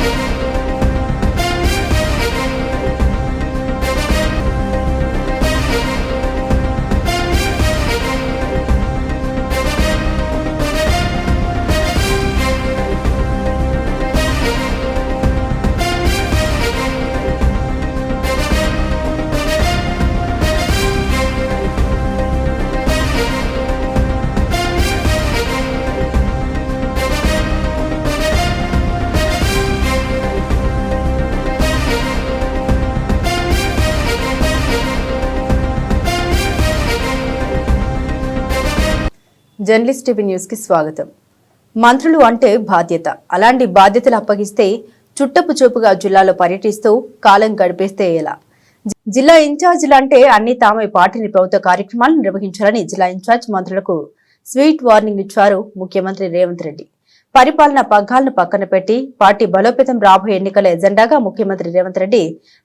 Музика journalist TV న్యూస్కి స్వాగతం. మంత్రులు అంటే బాధ్యత. అలాంటి బాధ్యతలు అప్పగిస్తే చుట్టపు చూపుగా జిల్లాలో పర్యటిస్తూ కాలం గడిపేస్తే ఎలా? జిల్లా ఇన్ఛార్జీలు అంటే అన్ని తామే పార్టీని ప్రభుత్వ కార్యక్రమాలు నిర్వహించాలని జిల్లా ఇన్ఛార్జ్ మంత్రులకు స్వీట్ వార్నింగ్ ఇచ్చారు ముఖ్యమంత్రి రేవంత్ రెడ్డి. పరిపాలన పగ్గాలను పక్కన పెట్టి పార్టీ బలోపేతం రాబోయే ఎన్నికల ఎజెండాగా ముఖ్యమంత్రి రేవంత్ రెడ్డి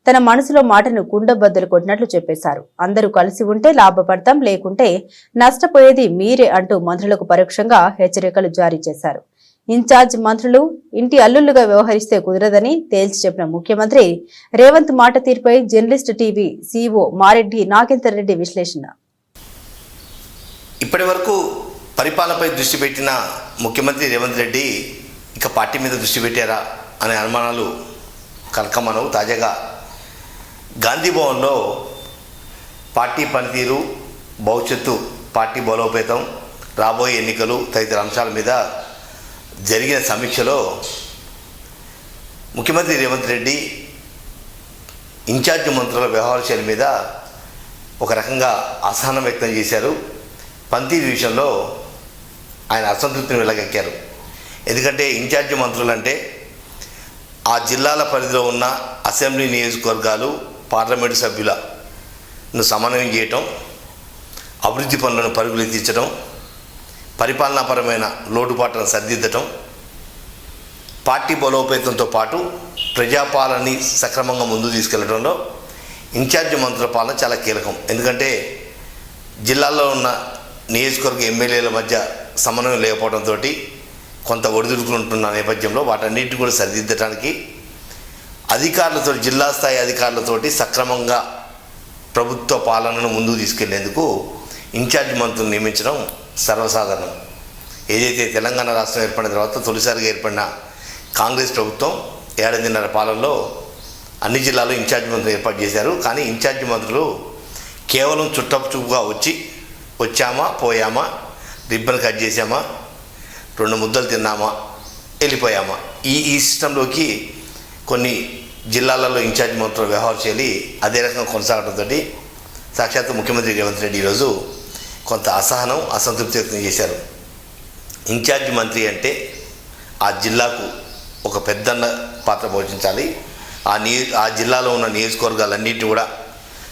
తన మనసులో మాటను కుండబద్దలు కొట్టినట్లు చెప్పేశారు. అందరూ కలిసి ఉంటే లాభపడతాం లేకుంటే నష్టపోయేది మీరే అంటూ మంత్రులకు పరోక్షంగా హెచ్చరికలు జారీ చేశారు. ఇన్ఛార్జ్ మంత్రులు ఇంటి అల్లుళ్ళుగా వ్యవహరిస్తే కుదరదని తేల్చి చెప్పిన ముఖ్యమంత్రి రేవంత్ మాట తీరుపై journalist TV CEO Mareddy Nagender Reddy విశ్లేషణ. ఇప్పటి వరకు పరిపాలనపై దృష్టి పెట్టిన ముఖ్యమంత్రి రేవంత్ రెడ్డి ఇక పార్టీ మీద దృష్టి పెట్టారా అనే అనుమానాలు కలకమనవు తాజాగా గాంధీ భవన్లో పార్టీ పనితీరు భవిష్యత్తు పార్టీ బలోపేతం రాబోయే ఎన్నికలు తదితర అంశాల మీద జరిగిన సమీక్షలో ముఖ్యమంత్రి రేవంత్ రెడ్డి ఇన్ఛార్జ్ మంత్రుల వ్యవహార శైలి మీద ఒక రకంగా అసహనం వ్యక్తం చేశారు. పంతీరు విషయంలో ఆయన అసంతృప్తిని వెళ్ళగక్కారు ఎందుకంటే ఇన్ఛార్జ్ మంత్రులు అంటే ఆ జిల్లాల పరిధిలో ఉన్న అసెంబ్లీ నియోజకవర్గాలు పార్లమెంటు సభ్యులను సమన్వయం చేయటం అభివృద్ధి పనులను పరుగులెత్తించడం పరిపాలనాపరమైన లోటుపాట్లను సరిదిద్దటం పార్టీ బలోపేతంతో పాటు ప్రజాపాలనని సక్రమంగా ముందు తీసుకెళ్ళడంలో ఇన్ఛార్జ్ మంత్రుల పాలన చాలా కీలకం. ఎందుకంటే జిల్లాల్లో ఉన్న నియోజకవర్గ ఎమ్మెల్యేల మధ్య సమన్వయం లేకపోవడంతో కొంత ఒడిదుడుకుంటున్న నేపథ్యంలో వాటన్నిటిని కూడా సరిదిద్దడానికి అధికారులతో జిల్లా స్థాయి అధికారులతోటి సక్రమంగా ప్రభుత్వ పాలనను ముందుకు తీసుకెళ్ళేందుకు ఇన్ఛార్జ్ మంత్రులు నియమించడం సర్వసాధారణం. ఏదైతే తెలంగాణ రాష్ట్రం ఏర్పడిన తర్వాత తొలిసారిగా ఏర్పడిన కాంగ్రెస్ ప్రభుత్వం ఏడాదిన్నర పాలనలో అన్ని జిల్లాలో ఇన్ఛార్జ్ మంత్రులు ఏర్పాటు చేశారు. కానీ ఇన్ఛార్జ్ మంత్రులు కేవలం చుట్టపు చూపుగా వచ్చి వచ్చామా పోయామా రిబ్బన్ కట్ చేసామా రెండు ముద్దలు తిన్నామా? వెళ్ళిపోయామా? ఈ ఈ సిస్టంలోకి కొన్ని జిల్లాలలో ఇన్ఛార్జ్ మంత్రులు వ్యవహారం చేయాలి. అదే రకంగా కొనసాగడంతో సాక్షాత్ ముఖ్యమంత్రి రేవంత్ రెడ్డి ఈరోజు కొంత అసహనం అసంతృప్తి వ్యక్తం చేశారు. ఇన్ఛార్జ్ మంత్రి అంటే ఆ జిల్లాకు ఒక పెద్దన్న పాత్ర పోషించాలి. ఆ నియో ఆ జిల్లాలో ఉన్న నియోజకవర్గాలన్నింటినీ కూడా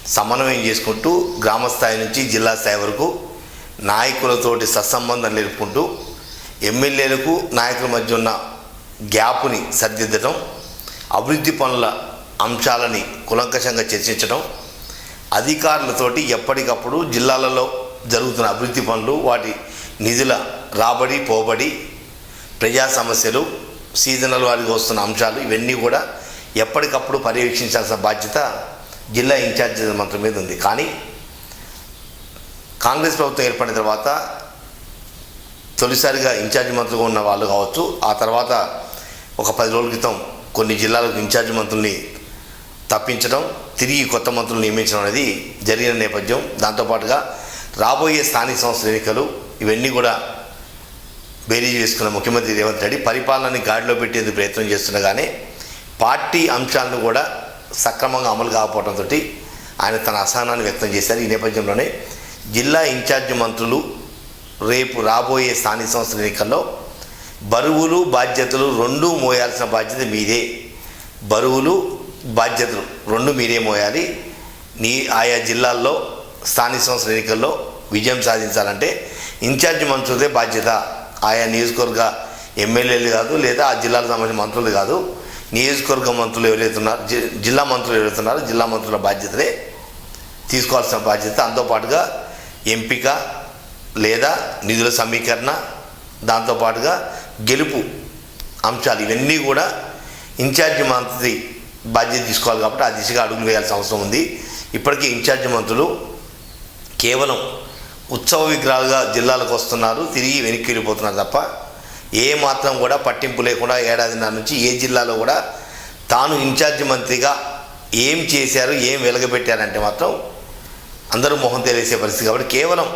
సమన్వయం చేసుకుంటూ గ్రామ స్థాయి నుంచి జిల్లా స్థాయి వరకు నాయకులతోటి సత్సంబంధం నేర్పుకుంటూ ఎమ్మెల్యేలకు నాయకుల మధ్య ఉన్న గ్యాప్ని సరిదిద్దడం అభివృద్ధి పనుల అంశాలని కులంకషంగా చర్చించడం అధికారులతోటి ఎప్పటికప్పుడు జిల్లాలలో జరుగుతున్న అభివృద్ధి పనులు వాటి నిధుల రాబడి పోబడి ప్రజా సమస్యలు సీజనల్ వారికి వస్తున్న అంశాలు ఇవన్నీ కూడా ఎప్పటికప్పుడు పర్యవేక్షించాల్సిన బాధ్యత జిల్లా ఇన్ఛార్జ్ మంత్రి మీద ఉంది. కానీ కాంగ్రెస్ ప్రభుత్వం ఏర్పడిన తర్వాత తొలిసారిగా ఇన్ఛార్జ్ మంత్రిగా ఉన్న వాళ్ళు కావచ్చు ఆ తర్వాత ఒక పది రోజుల క్రితం కొన్ని జిల్లాలకు ఇన్ఛార్జ్ మంత్రుల్ని తప్పించడం తిరిగి కొత్త మంత్రులు నియమించడం అనేది జరిగిన నేపథ్యం. దాంతోపాటుగా రాబోయే స్థానిక సంస్థల ఎన్నికలు ఇవన్నీ కూడా బేరీజ్ వేసుకున్న ముఖ్యమంత్రి రేవంత్ రెడ్డి పరిపాలనని గాడిలో పెట్టేందుకు ప్రయత్నం చేస్తుండగానే పార్టీ అంశాలను కూడా సక్రమంగా అమలు కాకపోవడంతో ఆయన తన అసహనాన్ని వ్యక్తం చేశారు. ఈ నేపథ్యంలోనే జిల్లా ఇన్ఛార్జ్ మంత్రులు రేపు రాబోయే స్థానిక సంస్థల ఎన్నికల్లో బరువులు బాధ్యతలు రెండూ మోయాల్సిన బాధ్యత మీదే. బరువులు బాధ్యతలు రెండు మీరే మోయాలి. నీ ఆయా జిల్లాల్లో స్థానిక సంస్థల ఎన్నికల్లో విజయం సాధించాలంటే ఇన్ఛార్జ్ మంత్రులదే బాధ్యత. ఆయా నియోజకవర్గ ఎమ్మెల్యేలు కాదు లేదా ఆ జిల్లాకు సంబంధించిన మంత్రులు కాదు. నియోజకవర్గ మంత్రులు ఎవరైతే ఉన్నారు జి- జిల్లా మంత్రులు ఎవరైతే ఉన్నారో జిల్లా మంత్రుల బాధ్యతలే తీసుకోవాల్సిన బాధ్యత. దాంతోపాటుగా ఎంపిక లేదా నిధుల సమీకరణ దాంతోపాటుగా గెలుపు అంశాలు ఇవన్నీ కూడా ఇన్ఛార్జి మంత్రి బాధ్యత తీసుకోవాలి కాబట్టి ఆ దిశగా అడుగులు వేయాల్సిన అవసరం ఉంది. ఇప్పటికీ ఇన్ఛార్జి మంత్రులు కేవలం ఉత్సవ విగ్రహాలుగా జిల్లాలకు వస్తున్నారు తిరిగి వెనక్కి వెళ్ళిపోతున్నారు తప్ప ఏ మాత్రం కూడా పట్టింపు లేకుండా ఏడాదిన్నర నుంచి ఏ జిల్లాలో కూడా తాను ఇన్ఛార్జి మంత్రిగా ఏం చేశారు ఏం వెలగబెట్టారంటే మాత్రం అందరూ మొహం తెలిసే పరిస్థితి కాబట్టి కేవలం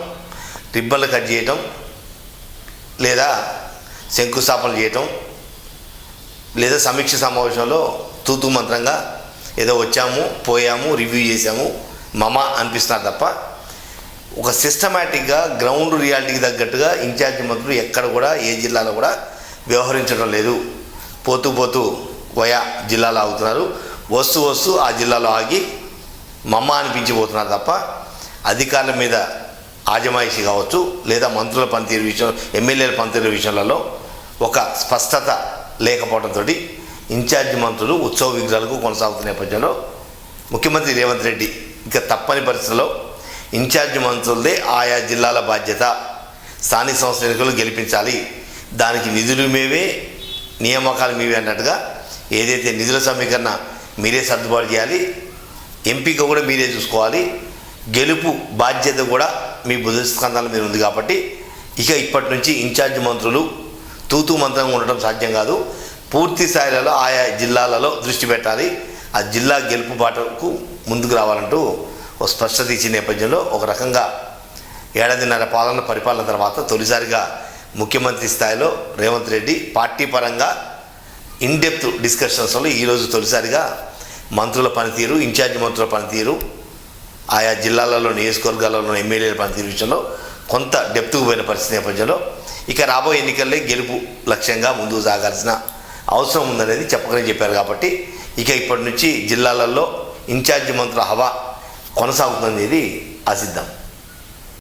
రిబ్బన్లు కట్ చేయటం లేదా శంకుస్థాపన చేయటం లేదా సమీక్ష సమావేశంలో తూతు మంత్రంగా ఏదో వచ్చాము పోయాము రివ్యూ చేసాము మమ అనిపిస్తున్నారు తప్ప ఒక సిస్టమేటిక్గా గ్రౌండ్ రియాలిటీకి తగ్గట్టుగా ఇన్ఛార్జి మంత్రులు ఎక్కడ కూడా ఏ జిల్లాలో కూడా వ్యవహరించడం లేదు. పోతూ పోతూ వయా జిల్లాలో ఆగుతున్నారు. వస్తూ వస్తూ ఆ జిల్లాలో ఆగి మమ్మ అనిపించిపోతున్నారు తప్ప అధికారుల మీద ఆజమాయిషి కావచ్చు లేదా మంత్రుల పనితీరు విషయం ఎమ్మెల్యేల పనితీరు విషయాలలో ఒక స్పష్టత లేకపోవడంతో ఇన్ఛార్జి మంత్రులు ఉత్సవ విగ్రహాలకు కొనసాగుతున్న నేపథ్యంలో ముఖ్యమంత్రి రేవంత్ రెడ్డి ఇంకా తప్పని పరిస్థితుల్లో ఇన్ఛార్జి మంత్రులదే ఆయా జిల్లాల బాధ్యత. స్థానిక సంస్థ ఎన్నికలు గెలిపించాలి. దానికి నిధులు మేవే నియామకాలు మీవే అన్నట్టుగా ఏదైతే నిధుల సమీకరణ మీరే సర్దుబాటు చేయాలి ఎంపిక కూడా మీరే చూసుకోవాలి. గెలుపు బాధ్యత కూడా మీ బుధ స్కంధాల మీద ఉంది కాబట్టి ఇక ఇప్పటి నుంచి ఇన్ఛార్జ్ మంత్రులు తూతు మంత్రంగా ఉండటం సాధ్యం కాదు. పూర్తి స్థాయిలలో ఆయా జిల్లాలలో దృష్టి పెట్టాలి. ఆ జిల్లా గెలుపు బాటకు ముందుకు రావాలంటూ ఒక స్పష్టత ఇచ్చిన నేపథ్యంలో ఒక రకంగా ఏడాదిన్నర పాలన పరిపాలన తర్వాత తొలిసారిగా ముఖ్యమంత్రి స్థాయిలో రేవంత్ రెడ్డి పార్టీ పరంగా ఇన్ డెప్త్ డిస్కషన్స్లో ఈరోజు తొలిసారిగా మంత్రుల పనితీరు ఇన్ఛార్జ్ మంత్రుల పనితీరు ఆయా జిల్లాలలో నియోజకవర్గాలలో ఎమ్మెల్యేల పనితీరు విషయంలో కొంత డెప్త్కు పోయిన పరిస్థితి నేపథ్యంలో ఇక రాబోయే ఎన్నికల్లో గెలుపు లక్ష్యంగా ముందుకు సాగాల్సిన అవసరం ఉందనేది చెప్పకనే చెప్పారు కాబట్టి ఇక ఇప్పటి నుంచి జిల్లాలలో ఇన్ఛార్జి మంత్రుల హవా కొనసాగుతుందనేది ఆశిద్దాం.